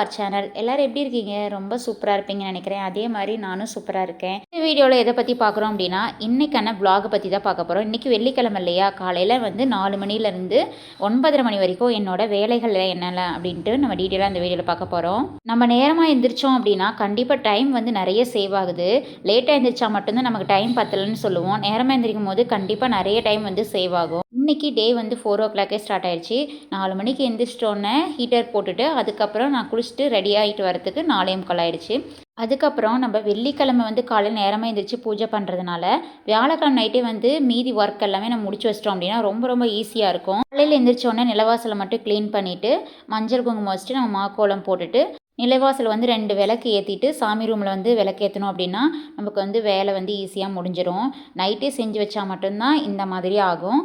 R channel. எல்லோரும் எப்படி இருக்கீங்க? ரொம்ப சூப்பராக இருப்பீங்கன்னு நினைக்கிறேன். அதே மாதிரி நானும் சூப்பராக இருக்கேன். இந்த வீடியோவில் எதை பற்றி பார்க்குறோம் அப்படின்னா இன்றைக்கான vlog பற்றி தான் பார்க்க போகிறோம் இன்றைக்கி வெள்ளிக்கிழமை இல்லையா? காலையில் வந்து நாலு மணிலேருந்து ஒன்பதரை மணி வரைக்கும் என்னோட வேலைகள் என்னென்ன அப்படின்ட்டு நம்ம டீட்டெயிலாக இந்த வீடியோவில் பார்க்க போகிறோம் நம்ம நேரமாக எந்திரிச்சோம் அப்படின்னா கண்டிப்பாக டைம் வந்து நிறைய சேவ் ஆகுது. லேட்டாக எந்திரிச்சா மட்டும்தான் நமக்கு டைம் பத்தலைன்னு சொல்லுவோம். நேரமாக எந்திரிக்கும் போது கண்டிப்பாக நிறைய டைம் வந்து சேவ் ஆகும். இன்றைக்கி டே வந்து ஃபோர் ஓ கிளாக்கே ஸ்டார்ட் ஆயிடுச்சு நாலு மணிக்கு எந்திரிச்சிட்டோன்னே ஹீட்டர் போட்டுட்டு அதுக்கப்புறம் நான் குளிச்சுட்டு ரெடி ஆகிட்டு வரதுக்கு நாலே முக்கால் ஆயிடுச்சு அதுக்கப்புறம் நம்ம வெள்ளிக்கிழமை வந்து காலையில் நேரமாக எந்திரிச்சு பூஜை பண்ணுறதுனால வியாழக்கிழமை நைட்டே வந்து மீதி ஒர்க் எல்லாமே நம்ம முடிச்சு வச்சிட்டோம் அப்படின்னா ரொம்ப ரொம்ப ஈஸியாக இருக்கும். காலையில் எந்திரிச்சோடனே நிலவாசலை மட்டும் க்ளீன் பண்ணிவிட்டு மஞ்சள் குங்குமம் வச்சுட்டு நம்ம மாக்கோலம் போட்டுட்டு நிலைவாசல் வந்து ரெண்டு விளக்கு ஏற்றிட்டு சாமி ரூமில் வந்து விளக்கு ஏற்றணும் அப்படின்னா நமக்கு வந்து வேலை வந்து ஈஸியாக முடிஞ்சிடும் நைட்டே செஞ்சு வச்சா மட்டும்தான் இந்த மாதிரி ஆகும்.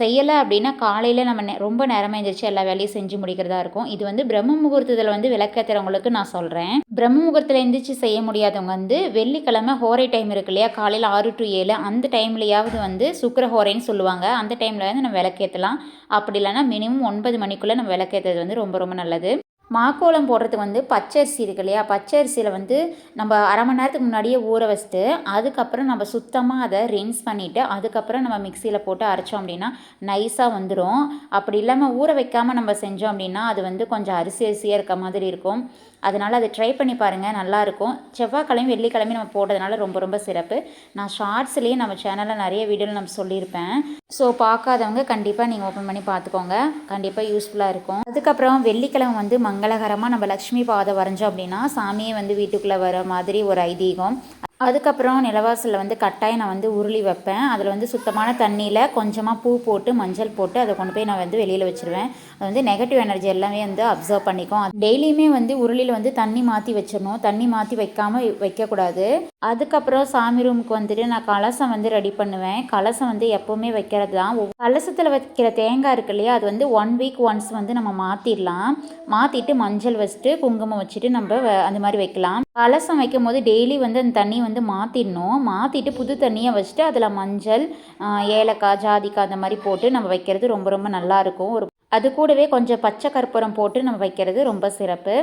செய்யலை அப்படின்னா காலையில் நம்ம ரொம்ப நேரமாக எழுந்திரிச்சு எல்லா வேலையும் செஞ்சு முடிக்கிறதா இருக்கும். இது வந்து பிரம்ம முகூர்த்தத்தில் வந்து விளக்கேற்றுறவங்களுக்கு நான் சொல்கிறேன் பிரம்ம முகூர்த்தத்தில் எழுந்திரிச்சு செய்ய முடியாதவங்க வந்து வெள்ளிக்கிழமை ஹோரை டைம் இருக்கு இல்லையா? காலையில் ஆறு டு ஏழு அந்த டைம்லையாவது வந்து சுக்கர ஹோரைன்னு சொல்லுவாங்க. அந்த டைமில் வந்து நம்ம விளக்கேற்றலாம் அப்படி இல்லைன்னா மினிமம் ஒன்பது மணிக்குள்ளே நம்ம விளக்கேற்றுறது வந்து ரொம்ப ரொம்ப நல்லது. மாக்கோலம் போடுறதுக்கு வந்து பச்சரிசி இருக்கு இல்லையா? பச்சரிசியில் வந்து நம்ம அரை மணி நேரத்துக்கு முன்னாடியே ஊற வச்சுட்டு அதுக்கப்புறம் நம்ம சுத்தமாக அதை ரின்ஸ் பண்ணிவிட்டு அதுக்கப்புறம் நம்ம மிக்சியில் போட்டு அரைச்சோம் அப்படின்னா நைஸாக வந்துடும் அப்படி இல்லாமல் ஊற வைக்காமல் நம்ம செஞ்சோம் அப்படின்னா அது வந்து கொஞ்சம் அரிசி அரிசியாக இருக்க மாதிரி இருக்கும். அதனால் அதை ட்ரை பண்ணி பாருங்கள் நல்லாயிருக்கும் செவ்வாய்க்கிழமை வெள்ளிக்கிழமையும் நம்ம போடுறதுனால ரொம்ப ரொம்ப சிறப்பு. நான் ஷார்ட்ஸ்லேயே நம்ம சேனலில் நிறைய வீடியோவில் நம்ம சொல்லியிருப்பேன். ஸோ பார்க்காதவங்க கண்டிப்பாக நீங்கள் ஓப்பன் பண்ணி பார்த்துக்கோங்க. கண்டிப்பாக யூஸ்ஃபுல்லாக இருக்கும். அதுக்கப்புறம் வெள்ளிக்கிழமை வந்து மங்களகரமாக நம்ம லக்ஷ்மி பாதை வரைஞ்சோம் அப்படின்னா சாமியை வந்து வீட்டுக்குள்ளே வர மாதிரி ஒரு ஐதீகம். அதுக்கப்புறம் நிலவாசலில் வந்து கட்டாயம் நான் வந்து உருளி வைப்பேன். அதில் வந்து சுத்தமான தண்ணியில் கொஞ்சமாக பூ போட்டு மஞ்சள் போட்டு அதை கொண்டு போய் நான் வந்து வெளியில் வச்சுருவேன். அது வந்து நெகட்டிவ் எனர்ஜி எல்லாமே வந்து அப்சர்வ் பண்ணிக்கும். டெய்லியுமே வந்து உருளியில் வந்து தண்ணி மாற்றி வச்சிடணும். தண்ணி மாற்றி வைக்காமல் வைக்கக்கூடாது. அதுக்கப்புறம் சாமி ரூமுக்கு வந்துட்டு நான் கலசம் வந்து ரெடி பண்ணுவேன். கலசம் வந்து எப்போவுமே வைக்கிறது தான். கலசத்தில் வைக்கிற தேங்காய் இருக்கு இல்லையா அது வந்து ஒன் வீக் ஒன்ஸ் வந்து நம்ம மாற்றிடலாம் மாற்றிட்டு மஞ்சள் வச்சுட்டு குங்குமம் வச்சுட்டு நம்ம அந்த மாதிரி வைக்கலாம். கலசம் வைக்கும் போது டெய்லி வந்து அந்த தண்ணி வந்து மாற்றிடணும் மாற்றிட்டு புது தண்ணியை வச்சுட்டு அதில் மஞ்சள் ஏலக்காய் ஜாதிக்காய் அந்த மாதிரி போட்டு நம்ம வைக்கிறது ரொம்ப ரொம்ப நல்லாயிருக்கும் ஒரு அது கூடவே கொஞ்சம் பச்சை கற்பூரம் போட்டு நம்ம வைக்கிறது ரொம்ப சிறப்பு.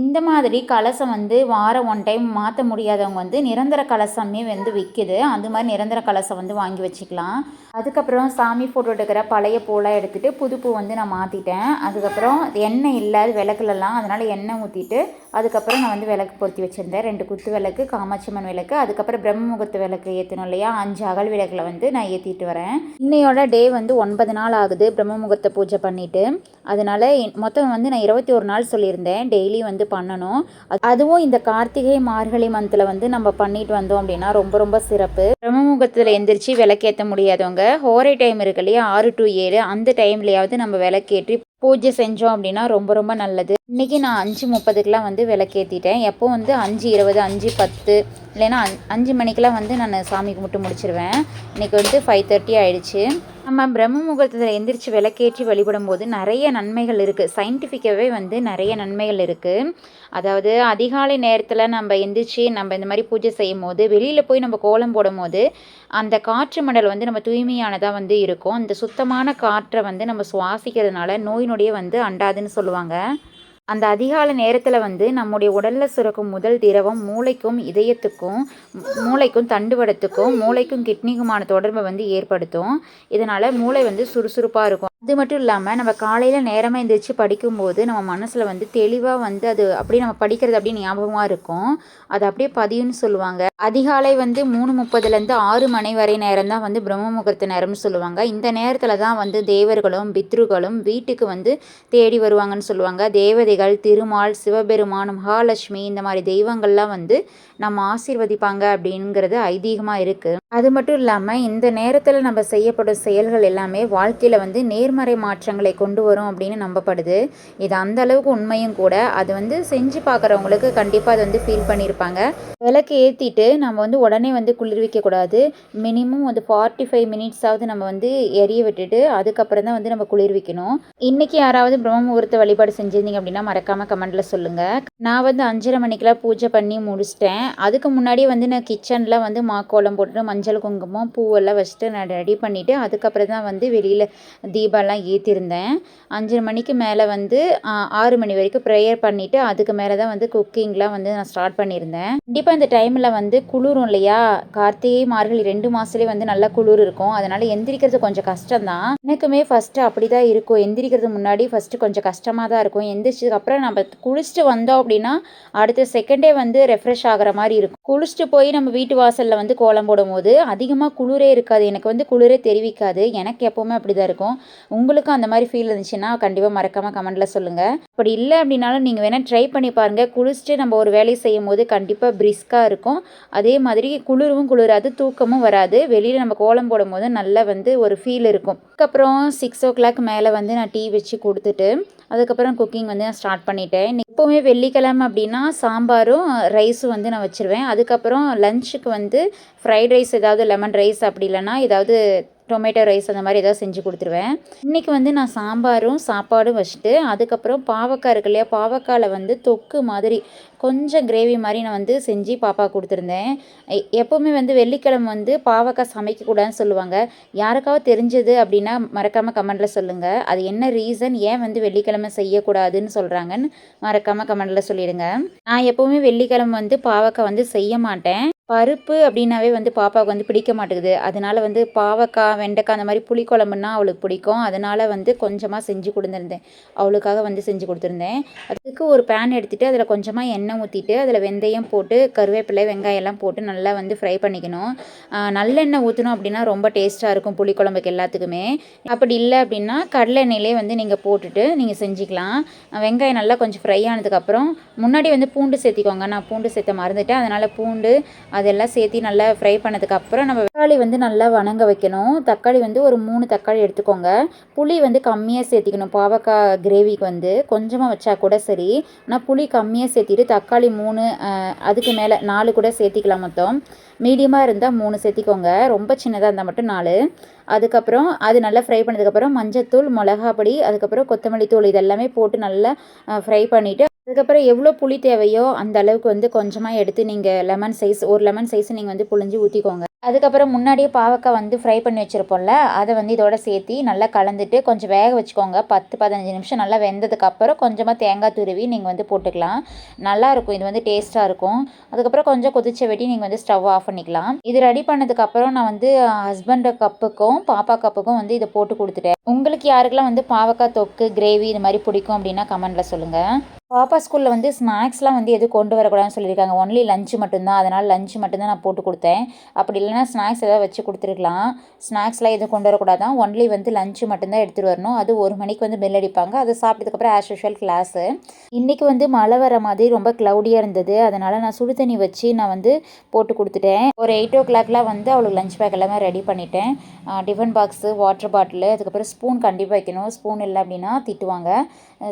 இந்த மாதிரி கலசம் வந்து வாரம் ஒன் டைம் மாற்ற முடியாதவங்க வந்து நிரந்தர கலசமே வந்து விற்கிது அந்த மாதிரி நிரந்தர கலசம் வந்து வாங்கி வச்சுக்கலாம். அதுக்கப்புறம் சாமி ஃபோட்டோ எடுக்கிற பழைய பூலாம் எடுத்துகிட்டு புது பூ வந்து நான் மாற்றிட்டேன் அதுக்கப்புறம் எண்ணெய் இல்லை விளக்குலலாம். அதனால் எண்ணெய் ஊற்றிட்டு அதுக்கப்புறம் நான் வந்து விளக்கு பொருத்தி வச்சுருந்தேன். ரெண்டு குத்து விளக்கு காமாட்சியம்மன் விளக்கு அதுக்கப்புறம் பிரம்ம முகூர்த்த விளக்கு ஏற்றணும் இல்லையா? அஞ்சு அகல் விளக்கில் வந்து நான் ஏற்றிட்டு வரேன். இன்னையோட டே வந்து ஒன்பது நாள் ஆகுது பிரம்ம முகூர்த்த பூஜை பண்ணிவிட்டு அதனால் மொத்தம் வந்து நான் இருபத்தி ஒரு நாள் சொல்லியிருந்தேன். டெய்லி வந்து பண்ணணும். அதுவும் இந்த கார்த்திகை மார்கழி மந்தில் வந்து நம்ம பண்ணிட்டு வந்தோம் அப்படின்னா ரொம்ப ரொம்ப சிறப்பு. பிரம்மமுகத்தில் எந்திரிச்சு விளக்கேற்ற முடியாதவங்க ஹோரை டைம் இருக்கு இல்லையா? ஆறு டு ஏழு அந்த டைம்லையாவது நம்ம விளக்கேற்றி பூஜை செஞ்சோம் அப்படின்னா ரொம்ப ரொம்ப நல்லது. இன்றைக்கி நான் அஞ்சு முப்பதுக்கெலாம் வந்து விளக்கேற்றிட்டேன் எப்போ வந்து அஞ்சு இருபது அஞ்சு பத்து இல்லைன்னா அஞ்சு மணிக்கெலாம் வந்து நான் சாமி கும்பிட்டு முடிச்சிருவேன். இன்றைக்கி வந்து ஃபைவ் தேர்ட்டி ஆயிடுச்சு. நம்ம பிரம்ம முகூர்த்தத்தில் எந்திரிச்சு விளக்கேற்றி வழிபடும் போது நிறைய நன்மைகள் இருக்குது சயின்டிஃபிக்காகவே வந்து நிறைய நன்மைகள் இருக்குது அதாவது அதிகாலை நேரத்தில் நம்ம எந்திரிச்சு நம்ம இந்த மாதிரி பூஜை செய்யும் போது வெளியில் போய் நம்ம கோலம் போடும் போது அந்த காற்று மண்டல் வந்து நம்ம தூய்மையானதாக வந்து இருக்கும். அந்த சுத்தமான காற்றை வந்து நம்ம சுவாசிக்கிறதுனால நோய் நொடியை வந்து அண்டாதுன்னு சொல்லுவாங்க. அந்த அதிகாலை நேரத்தில் வந்து நம்முடைய உடலில் சுரக்கும் முதல் திரவம் மூளைக்கும் இதயத்துக்கும் மூளைக்கும் தண்டுவடத்துக்கும் மூளைக்கும் கிட்னிக்குமான தொடர்பை வந்து ஏற்படுத்தும். இதனால் மூளை வந்து சுறுசுறுப்பாக இருக்கும். அது மட்டும் இல்லாமல் நம்ம காலையில் நேரமாக எழுந்திரிச்சு படிக்கும்போது நம்ம மனசில் வந்து தெளிவாக வந்து அது அப்படியே நம்ம படிக்கிறது அப்படியே ஞாபகமாக இருக்கும். அது அப்படியே பதியும்னு சொல்லுவாங்க. அதிகாலை வந்து மூணு முப்பதுலேருந்து ஆறு மணி வரை நேரம் தான் வந்து பிரம்ம முகூர்த்த நேரம்னு சொல்லுவாங்க. இந்த நேரத்தில் தான் வந்து தேவர்களும் பித்ருகளும் வீட்டுக்கு வந்து தேடி வருவாங்கன்னு சொல்லுவாங்க. தேவதைகள் திருமால் சிவபெருமான் மகாலட்சுமி இந்த மாதிரி தெய்வங்கள்லாம் வந்து நம்ம ஆசீர்வதிப்பாங்க அப்படிங்கிறது ஐதீகமாக இருக்குது அது மட்டும் இல்லாமல் இந்த நேரத்தில் நம்ம செய்யப்படும் செயல்கள் எல்லாமே வாழ்க்கையில் வந்து நேர்மறை மாற்றங்களை கொண்டு வரும் அப்படின்னு நம்பப்படுது. இது அந்த அளவுக்கு உண்மையும் கூட. அது வந்து செஞ்சு பார்க்குறவங்களுக்கு கண்டிப்பாக அது வந்து ஃபீல் பண்ணியிருப்பாங்க விளக்கு ஏற்றிட்டு நம்ம வந்து உடனே வந்து குளிர்விக்கக்கூடாது மினிமம் வந்து ஃபார்ட்டி ஃபைவ் மினிட்ஸாவது நம்ம வந்து எரிய விட்டுட்டு அதுக்கப்புறம் தான் வந்து நம்ம குளிர்விக்கணும். இன்றைக்கி யாராவது பிரம்ம முகூர்த்த வழிபாடு செஞ்சுருந்தீங்க அப்படின்னா அப்படின்னா மறக்காமல் கமெண்ட்டில் சொல்லுங்கள் நான் வந்து அஞ்சரை மணிக்கெலாம் பூஜை பண்ணி முடிச்சிட்டேன். அதுக்கு முன்னாடியே வந்து நான் கிச்சனில் வந்து மாக்கோலம் போட்டுட்டு மஞ்சள் குங்குமம் பூவெல்லாம் வச்சுட்டு நான் ரெடி பண்ணிவிட்டு அதுக்கப்புறம் தான் வந்து வெளியில் தீபம்லாம் ஏற்றிருந்தேன் அஞ்சரை மணிக்கு மேலே வந்து ஆறு மணி வரைக்கும் ப்ரேயர் பண்ணிவிட்டு அதுக்கு மேலே தான் வந்து குக்கிங்லாம் வந்து நான் ஸ்டார்ட் பண்ணியிருந்தேன். கண்டிப்பாக இந்த டைமில் வந்து குளிரும் இல்லையா? கார்த்திகை மார்கழி ரெண்டு மாதத்துலேயே வந்து நல்லா குளிர் இருக்கும். அதனால் எந்திரிக்கிறது கொஞ்சம் கஷ்டம்தான். எனக்குமே ஃபஸ்ட்டு அப்படி தான் இருக்கும். எந்திரிக்கிறது முன்னாடி ஃபஸ்ட்டு கொஞ்சம் கஷ்டமாக தான் இருக்கும். எந்திரிச்சு அப்புறம் நம்ம குளிச்சுட்டு வந்தோம் அப்படின்னா அடுத்த செகண்டே வந்து ரெஃப்ரெஷ் ஆகிற மாதிரி இருக்கும். குளிச்சுட்டு போய் நம்ம வீட்டு வாசலில் வந்து கோலம் போடும்போது அதிகமாக குளிரே இருக்காது. எனக்கு வந்து குளிரே தெரிவிக்காது. எனக்கு எப்போவுமே அப்படி தான் இருக்கும். உங்களுக்கும் அந்த மாதிரி ஃபீல் இருந்துச்சுன்னா கண்டிப்பாக மறக்காமல் கமெண்ட்டில் சொல்லுங்கள் அப்படி இல்லை அப்படின்னாலும் நீங்கள் வேணால் ட்ரை பண்ணி பாருங்கள் குளிச்சுட்டு நம்ம ஒரு வேலையை செய்யும் போது கண்டிப்பாக பிரிஸ்காக இருக்கும். அதே மாதிரி குளிரும் குளிராது தூக்கமும் வராது. வெளியில் நம்ம கோலம் போடும்போது நல்லா வந்து ஒரு ஃபீல் இருக்கும். அதுக்கப்புறம் சிக்ஸ் ஓ கிளாக் மேலே வந்து நான் டீ வச்சு கொடுத்துட்டு அதுக்கப்புறம் குக்கிங் வந்து நான் ஸ்டார்ட் பண்ணிட்டேன். இன்னைக்கு எப்போவுமே வெள்ளிக்கிழமை அப்படின்னா சாம்பாரும் ரைஸும் வந்து நான் வச்சுருவேன். அதுக்கப்புறம் லஞ்சுக்கு வந்து ஃப்ரைட் ரைஸ் ஏதாவது லெமன் ரைஸ் அப்படி இல்லைன்னா ஏதாவது டொமேட்டோ ரைஸ் அந்த மாதிரி ஏதாவது செஞ்சு கொடுத்துருவேன். இன்றைக்கி வந்து நான் சாம்பாரும் சாப்பாடும் வச்சுட்டு அதுக்கப்புறம் பாவக்காய் இருக்கு இல்லையா பாவக்காயில் வந்து தொக்கு மாதிரி கொஞ்சம் கிரேவி மாதிரி நான் வந்து செஞ்சு பாப்பா கொடுத்துருந்தேன். எப்போவுமே வந்து வெள்ளிக்கிழமை வந்து பாவக்காய் சமைக்கக்கூடாதுன்னு சொல்லுவாங்க. யாருக்காவது தெரிஞ்சது அப்படின்னா மறக்காமல் கமெண்ட்டில் சொல்லுங்கள் அது என்ன ரீசன் ஏன் வந்து வெள்ளிக்கிழமை செய்யக்கூடாதுன்னு சொல்கிறாங்கன்னு மறக்காமல் கமெண்ட்டில் சொல்லிடுங்க. நான் எப்போவுமே வெள்ளிக்கிழமை வந்து பாவக்காய் வந்து செய்ய மாட்டேன். பருப்பு அப்படின்னாவே வந்து பாப்பாவுக்கு வந்து பிடிக்க மாட்டேங்குது. அதனால வந்து பாவக்காய் வெண்டைக்காய் அந்த மாதிரி புளிக்குழம்புன்னா அவளுக்கு பிடிக்கும். அதனால வந்து கொஞ்சமாக செஞ்சு கொடுத்துருந்தேன். அவளுக்காக வந்து செஞ்சு கொடுத்துருந்தேன். அதுக்கு ஒரு பேன் எடுத்துகிட்டு அதில் கொஞ்சமாக எண்ணெய் எண்ணெய் ஊற்றிட்டு அதில் வெந்தயம் போட்டு கருவேப்பிலை வெங்காயம் எல்லாம் போட்டு நல்லா வந்து ஃப்ரை பண்ணிக்கணும். நல்லெண்ணெய் ஊற்றணும் அப்படின்னா ரொம்ப டேஸ்ட்டாக இருக்கும் புளிக்குழம்புக்கு எல்லாத்துக்குமே. அப்படி இல்லை அப்படின்னா கடலை எண்ணெயிலே வந்து நீங்கள் போட்டுட்டு நீங்கள் செஞ்சுக்கலாம். வெங்காயம் நல்லா கொஞ்சம் ஃப்ரை ஆனதுக்கப்புறம் முன்னாடி வந்து பூண்டு சேர்த்திக்கோங்க. நான் பூண்டு சேர்த்த மறந்துட்டேன். அதனால் பூண்டு அதெல்லாம் சேர்த்து நல்லா ஃப்ரை பண்ணதுக்கப்புறம் நம்ம தக்காளி வந்து நல்லா வணங்க வைக்கணும். தக்காளி வந்து ஒரு மூணு தக்காளி எடுத்துக்கோங்க. புளி வந்து கம்மியாக சேர்த்திக்கணும். பாவக்காய் கிரேவிக்கு வந்து கொஞ்சமாக வச்சா கூட சரி. ஆனால் புளி கம்மியாக சேர்த்திட்டு தக்காளி மூணு அதுக்கு மேலே நாலு கூட சேர்த்திக்கலாம் மொத்தம். மீடியமாக இருந்தால் மூணு சேர்த்திக்கோங்க. ரொம்ப சின்னதாக இருந்தால் மட்டும் நாலு. அதுக்கப்புறம் அது நல்லா ஃப்ரை பண்ணதுக்கப்புறம் மஞ்சத்தூள் மிளகா பொடி அதுக்கப்புறம் கொத்தமல்லி தூள் இதெல்லாமே போட்டு நல்லா ஃப்ரை பண்ணிவிட்டு அதுக்கப்புறம் எவ்வளோ புளி தேவையோ அந்த அளவுக்கு வந்து கொஞ்சமாக எடுத்து நீங்கள் லெமன் சைஸ் ஒரு லெமன் சைஸ் நீங்கள் வந்து புழிஞ்சு ஊற்றிக்கோங்க அதுக்கப்புறம் முன்னாடியே பாவக்காய் வந்து ஃப்ரை பண்ணி வச்சுருப்போம்ல அதை வந்து இதோட சேர்த்து நல்லா கலந்துட்டு கொஞ்சம் வேக வச்சுக்கோங்க. பத்து பதினஞ்சு நிமிஷம் நல்லா வெந்ததுக்கப்புறம் கொஞ்சமாக தேங்காய் துருவி நீங்கள் வந்து போட்டுக்கலாம். நல்லாயிருக்கும் இது வந்து டேஸ்ட்டாக இருக்கும். அதுக்கப்புறம் கொஞ்சம் கொதிச்ச வெட்டி நீங்கள் வந்து ஸ்டவ் ஆஃப் பண்ணிக்கலாம். இது ரெடி பண்ணதுக்கப்புறம் நான் வந்து ஹஸ்பண்ட் கப்புக்கும் பாப்பா கப்புக்கும் வந்து இதை போட்டு கொடுத்துட்டேன். உங்களுக்கு யாருக்கெல்லாம் வந்து பாவக்காய் தொக்கு கிரேவி இது மாதிரி பிடிக்கும் அப்படின்னா கமெண்ட்டில் சொல்லுங்கள் பாப்பா ஸ்கூலில் வந்து ஸ்நாக்ஸ்லாம் வந்து எதுவும் கொண்டு வரக்கூடாதுன்னு சொல்லியிருக்காங்க. ஒன்லி லஞ்சு மட்டும்தான். அதனால் லஞ்சு மட்டும்தான் நான் போட்டு கொடுத்தேன். அப்படி இல்லைன்னா ஸ்நாக்ஸ் ஏதாவது வச்சு கொடுத்துருக்கலாம். ஸ்நாக்ஸ்லாம் எதுவும் கொண்டு வரக்கூடாதான். ஒன்லி வந்து லஞ்சு மட்டும்தான் எடுத்துகிட்டு வரணும். அது ஒரு மணிக்கு வந்து பெல் அடிப்பாங்க. அது சாப்பிட்டதுக்கப்புறம் ஆஸ் யூஷுவல் கிளாஸு இன்றைக்கி வந்து மழை வர மாதிரி ரொம்ப க்ளவுடியாக இருந்தது. அதனால் நான் சுடு தண்ணி வச்சு நான் வந்து போட்டு கொடுத்துட்டேன். ஒரு எயிட் ஓ கிளாக்லாம் வந்து அவளுக்கு லஞ்ச் பேக் எல்லாமே ரெடி பண்ணிட்டேன். டிஃபன் பாக்ஸு வாட்டர் பாட்டிலு அதுக்கப்புறம் ஸ்பூன் கண்டிப்பாக வைக்கணும். ஸ்பூன் இல்லை அப்படின்னா திட்டுவாங்க.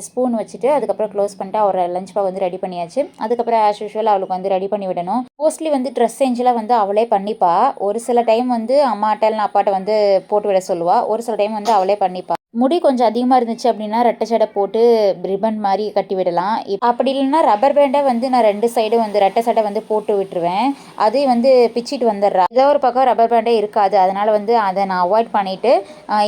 ஸ்பூன் வச்சுட்டு அதுக்கப்புறம் க்ளோஸ் பண்ணிட்டு அவரை லஞ்ச் பேக் வந்து ரெடி பண்ணியாச்சு. அதுக்கப்புறம் ஆஸ் யூஷுவல் அவளுக்கு வந்து ரெடி பண்ணி விடணும். மோஸ்ட்லி வந்து ட்ரெஸ் சேஞ்செலாம் வந்து அவளே பண்ணிப்பா. ஒரு சில டைம் வந்து அம்மாட்ட இல்லைனா அப்பாட்ட வந்து போட்டு விட சொல்லுவாள் ஒரு சில டைம் வந்து அவளே பண்ணிப்பா. முடி கொஞ்சம் அதிகமாக இருந்துச்சு அப்படின்னா ரெட்டை சடை போட்டு ரிபன் மாதிரி கட்டி விடலாம். அப்படி இல்லைன்னா ரப்பர் பேண்டை வந்து நான் ரெண்டு சைடும் வந்து ரெட்டை சடை வந்து போட்டு விட்டுருவேன். அதே வந்து பிச்சிட்டு வந்துடுறா. ஏதோ ஒரு பக்கம் ரப்பர் பேண்டே இருக்காது. அதனால் வந்து அதை நான் அவாய்ட் பண்ணிவிட்டு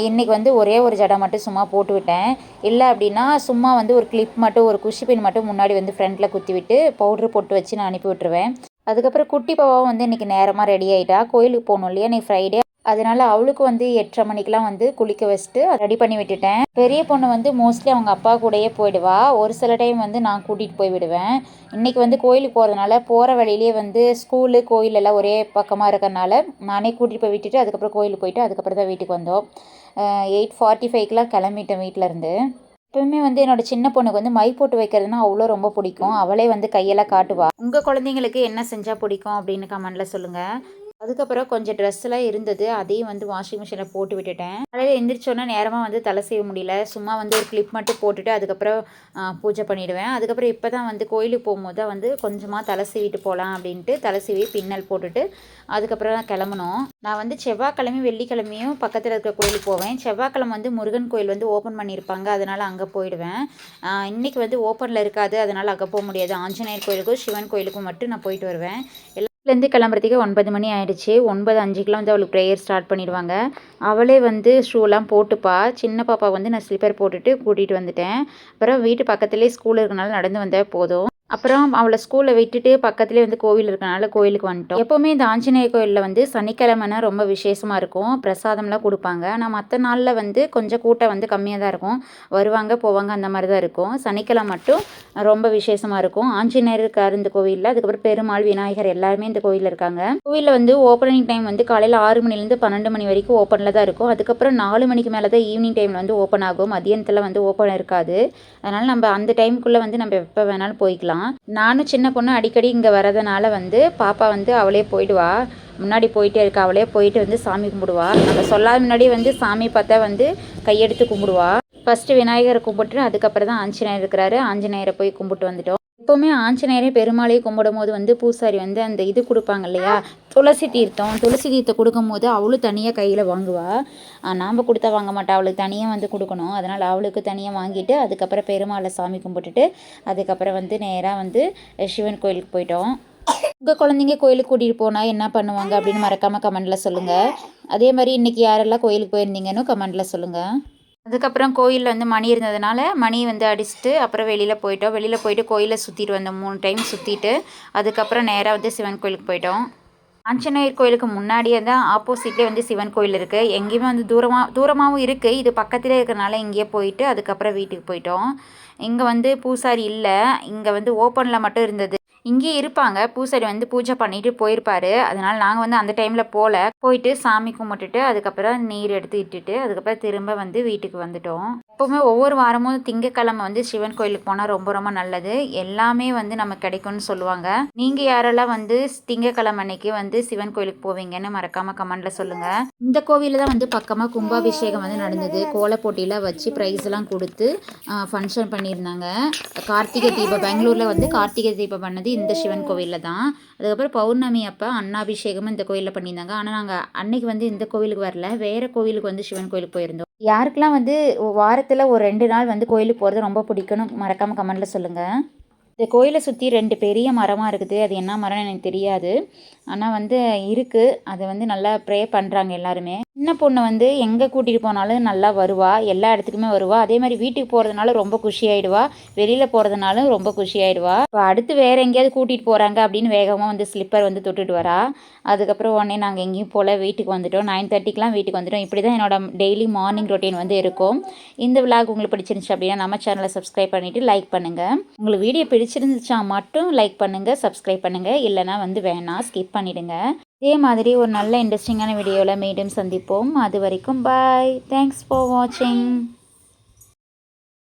இன்றைக்கி வந்து ஒரே ஒரு ஜடை மட்டும் சும்மா போட்டு விட்டேன். இல்லை அப்படின்னா சும்மா வந்து ஒரு கிளிப் மட்டும் ஒரு குஷி பின் மட்டும் முன்னாடி வந்து ஃப்ரண்ட்டில் குத்தி விட்டு பவுட்ரு போட்டு வச்சு நான் அனுப்பி விட்டுருவேன். அதுக்கப்புறம் குட்டி பாப்பாவும் வந்து இன்றைக்கி நேரமாக ரெடி ஆகிட்டா கோயிலுக்கு போகணும் இல்லையா? நீ ஃப்ரைடே அதனால அவளுக்கு வந்து எட்டரை மணிக்கெலாம் வந்து குளிக்க வச்சுட்டு ரெடி பண்ணி விட்டுட்டேன். பெரிய பொண்ணு வந்து மோஸ்ட்லி அவங்க அப்பா கூடயே போயிடுவா. ஒரு சில டைம் வந்து நான் கூட்டிகிட்டு போய் விடுவேன். இன்றைக்கி வந்து கோயிலுக்கு போகிறதுனால போகிற வழியிலே வந்து ஸ்கூலு கோயில் எல்லாம் ஒரே பக்கமாக இருக்கறனால நானே கூட்டிகிட்டு போய் விட்டுட்டு அதுக்கப்புறம் கோயிலுக்கு போயிட்டு அதுக்கப்புறம் தான் வீட்டுக்கு வந்தோம். எயிட் ஃபார்ட்டி ஃபைவ்க்கெலாம் கிளம்பிட்டேன் வீட்டிலேருந்து எப்பவுமே வந்து என்னோட சின்ன பொண்ணுக்கு வந்து மை போட்டு வைக்கிறதுனா அவ்வளோ ரொம்ப பிடிக்கும். அவளே வந்து கையெல்லாம் காட்டுவா. உங்கள் குழந்தைங்களுக்கு என்ன செஞ்சால் பிடிக்கும் அப்படின்னு கமெண்டில் சொல்லுங்கள் அதுக்கப்புறம் கொஞ்சம் ட்ரெஸ் எல்லாம் இருந்தது அதையும் வந்து வாஷிங் மிஷினில் போட்டு விட்டுட்டேன். காலையில் எந்திரிச்சோன்னா நேரமாக வந்து தலை செய்ய முடியல. சும்மா வந்து ஒரு கிளிப் மட்டும் போட்டுட்டு அதுக்கப்புறம் பூஜை பண்ணிவிடுவேன் அதுக்கப்புறம் இப்போ தான் வந்து கோயிலுக்கு போகும்போது தான் வந்து கொஞ்சமாக தலை சீவிட்டு போகலாம் அப்படின்ட்டு தலை சீவி பின்னல் போட்டுட்டு அதுக்கப்புறம் தான் கிளம்பணும் நான் வந்து செவ்வாய்க்கிழமையும் வெள்ளிக்கிழமையும் பக்கத்தில் இருக்கிற கோயிலுக்கு போவேன். செவ்வாய்க்கிழமை வந்து முருகன் கோயில் வந்து ஓப்பன் பண்ணியிருப்பாங்க. அதனால் அங்கே போயிடுவேன். இன்றைக்கி வந்து ஓப்பனில் இருக்காது. அதனால் அங்கே போக முடியாது. ஆஞ்சநேயர் கோயிலுக்கும் சிவன் கோயிலுக்கும் மட்டும் நான் போயிட்டு வருவேன். இருந்து கிளம்புறதுக்கு ஒன்பது மணி ஆயிடுச்சு. ஒன்பது அஞ்சுக்கெலாம் வந்து அவளுக்கு ப்ரேயர் ஸ்டார்ட் பண்ணிடுவாங்க. அவளே வந்து ஷூலாம் போட்டுப்பா. சின்ன பாப்பா வந்து நான் ஸ்லிப்பர் போட்டுட்டு கூட்டிகிட்டு வந்துட்டேன். அப்புறம் வீட்டு பக்கத்துலேயே ஸ்கூல் இருக்கனால நடந்து வந்தால் போதும். அப்புறம் அவளை ஸ்கூலில் விட்டுட்டு பக்கத்துலேயே வந்து கோவில் இருக்கனால கோயிலுக்கு வந்துட்டோம். எப்போவுமே இந்த ஆஞ்சநேய கோயிலில் வந்து சனிக்கிழமைனா ரொம்ப விசேஷமாக இருக்கும். பிரசாதம்லாம் கொடுப்பாங்க. ஆனால் மற்ற நாளில் வந்து கொஞ்சம் கூட்டம் வந்து கம்மியாக தான் இருக்கும். வருவாங்க போவாங்க அந்த மாதிரி தான் இருக்கும். சனிக்கிழமை மட்டும் ரொம்ப விசேஷமாக இருக்கும். ஆஞ்சநேயர் இருக்கார் இந்த கோவிலில். அதுக்கப்புறம் பெருமாள் விநாயகர் எல்லாருமே இந்த கோவிலில் இருக்காங்க. கோவிலில் வந்து ஓப்பனிங் டைம் வந்து காலையில் ஆறு மணிலேருந்து பன்னெண்டு மணி வரைக்கும் ஓப்பனில் தான் இருக்கும். அதுக்கப்புறம் நாலு மணிக்கு மேலே தான் ஈவினிங் டைமில் வந்து ஓப்பன் ஆகும். மதியானத்தில் வந்து ஓப்பன் இருக்காது. அதனால் நம்ம அந்த டைமுக்குள்ளே வந்து நம்ம எப்போ வேணாலும் போய்க்கலாம். நானும் சின்ன பொண்ணு அடிக்கடி இங்கே வரதுனால வந்து பாப்பா வந்து அவளே போயிடுவா. முன்னாடி போயிட்டே இருக்கா அவளே போயிட்டு வந்து சாமி கும்பிடுவா. நம்ம சொல்லாத முன்னாடி வந்து சாமி பார்த்தா வந்து கையெடுத்து கும்பிடுவா. ஃபஸ்ட்டு விநாயகரை கும்பிட்டு அதுக்கப்புறம் தான் ஆஞ்சநேயர் இருக்கிறாரு. ஆஞ்சநேயரை போய் கும்பிட்டு வந்துட்டோம். எப்போவுமே ஆஞ்சநேயரே பெருமாளையும் கும்பிடும் போது வந்து பூசாரி வந்து அந்த இது கொடுப்பாங்க இல்லையா? துளசி தீர்த்தம். துளசி தீர்த்தம் கொடுக்கும்போது அவளும் தனியாக கையில் வாங்குவா. நாம் கொடுத்தா வாங்க மாட்டா. அவளுக்கு தனியாக வந்து கொடுக்கணும். அதனால் அவளுக்கு தனியாக வாங்கிட்டு அதுக்கப்புறம் பெருமாளை சாமி கும்பிட்டுட்டு அதுக்கப்புறம் வந்து நேராக வந்து சிவன் கோயிலுக்கு போயிட்டோம். உங்கள் குழந்தைங்க கோயிலுக்கு கூட்டிகிட்டு போனால் என்ன பண்ணுவாங்க அப்படின்னு மறக்காமல் கமெண்டில் சொல்லுங்கள் அதே மாதிரி இன்றைக்கி யாரெல்லாம் கோயிலுக்கு போயிருந்தீங்கன்னு கமெண்டில் சொல்லுங்கள் அதுக்கப்புறம் கோயிலில் வந்து மணி இருந்ததுனால மணி வந்து அடிச்சுட்டு அப்புறம் வெளியில் போயிட்டோம். வெளியில் போயிட்டு கோயிலை சுற்றிட்டு வந்தோம். மூணு டைம் சுற்றிட்டு அதுக்கப்புறம் நேராக வந்து சிவன் கோயிலுக்கு போயிட்டோம். ஆஞ்சநேயர் கோயிலுக்கு முன்னாடியே தான் ஆப்போசிட்லேயே வந்து சிவன் கோயில் இருக்குது எங்கேயுமே வந்து தூரமாக தூரமாகவும் இருக்குது இது பக்கத்திலே இருக்கிறனால இங்கேயே போயிட்டு அதுக்கப்புறம் வீட்டுக்கு போயிட்டோம். இங்கே வந்து பூசாரி இல்லை. இங்கே வந்து ஓப்பனில் மட்டும் இருந்தது. இங்கேயே இருப்பாங்க. பூசாரி வந்து பூஜை பண்ணிட்டு போயிருப்பாரு. அதனால நாங்கள் வந்து அந்த டைமில் போகல போயிட்டு சாமி கும்பிட்டுட்டு அதுக்கப்புறம் நீர் எடுத்து இட்டுட்டு அதுக்கப்புறம் திரும்ப வந்து வீட்டுக்கு வந்துட்டோம். எப்போவுமே ஒவ்வொரு வாரமும் திங்கக்கிழமை வந்து சிவன் கோயிலுக்கு போனால் ரொம்ப ரொம்ப நல்லது. எல்லாமே வந்து நமக்கு கிடைக்கும்னு சொல்லுவாங்க. நீங்கள் யாரெல்லாம் வந்து திங்கக்கிழமை அன்னைக்கு வந்து சிவன் கோயிலுக்கு போவீங்கன்னு மறக்காமல் கமெண்டில் சொல்லுங்கள் இந்த கோவிலில் தான் வந்து பக்கமாக கும்பாபிஷேகம் வந்து நடந்தது. கோல போட்டியில் வச்சு ப்ரைஸ்லாம் கொடுத்து ஃபங்க்ஷன் பண்ணியிருந்தாங்க. கார்த்திகை தீபம் பெங்களூரில் வந்து கார்த்திகை தீபம் பண்ணது இந்த சிவன் கோவிலில் தான். அதுக்கப்புறம் பௌர்ணமி அப்போ அன்னாபிஷேகமும் இந்த கோயிலில் பண்ணியிருந்தாங்க. ஆனால் நாங்கள் அன்னைக்கு வந்து இந்த கோவிலுக்கு வரல. வேறு கோவிலுக்கு வந்து சிவன் கோயிலுக்கு போயிருந்தோம். யாருக்கெல்லாம் வந்து வாரத்தில் ஒரு ரெண்டு நாள் வந்து கோயிலுக்கு போகிறது ரொம்ப பிடிக்கும்னு மறக்காமல் கமெண்ட்டில் சொல்லுங்கள் இந்த கோயிலை சுற்றி ரெண்டு பெரிய மரமாக இருக்குது. அது என்ன மரம்னு எனக்கு தெரியாது. ஆனால் வந்து இருக்குது அதை வந்து நல்லா ப்ரே பண்ணுறாங்க எல்லாருமே. சின்ன பொண்ணு வந்து எங்கே கூட்டிகிட்டு போனாலும் நல்லா வருவா. எல்லா இடத்துக்குமே வருவா. அதே மாதிரி வீட்டுக்கு போகிறதுனால ரொம்ப குஷியாயிடுவா வெளியில் போகிறதுனாலும் ரொம்ப குஷியாயிடுவா இப்போ அடுத்து வேறு எங்கேயாவது கூட்டிகிட்டு போகிறாங்க அப்படின்னு வேகமாக வந்து ஸ்லிப்பர் வந்து தொட்டுட்டு வரா. அதுக்கப்புறம் உடனே நாங்கள் எங்கேயும் போல் வீட்டுக்கு வந்துட்டோம். நைன் தேர்ட்டிக்கெலாம் வீட்டுக்கு வந்துட்டோம். இப்படி தான் என்னோட டெய்லி மார்னிங் ரொட்டீன் வந்து இருக்கும். இந்த விளாக் உங்களுக்கு பிடிச்சிருந்துச்சு அப்படின்னா நம்ம சேனலை சப்ஸ்கிரைப் பண்ணிவிட்டு லைக் பண்ணுங்கள் உங்களுக்கு வீடியோ பிடிச்சிருந்துச்சா மட்டும் லைக் பண்ணுங்கள் சப்ஸ்கிரைப் பண்ணுங்கள் இல்லைனா வந்து வேணாம் ஸ்கிப் பண்ணிவிடுங்க இதே மாதிரி ஒரு நல்ல இன்ட்ரெஸ்டிங்கான வீடியோவில் மீண்டும் சந்திப்போம். அது வரைக்கும் பாய் தேங்க்ஸ் ஃபார் வாட்சிங்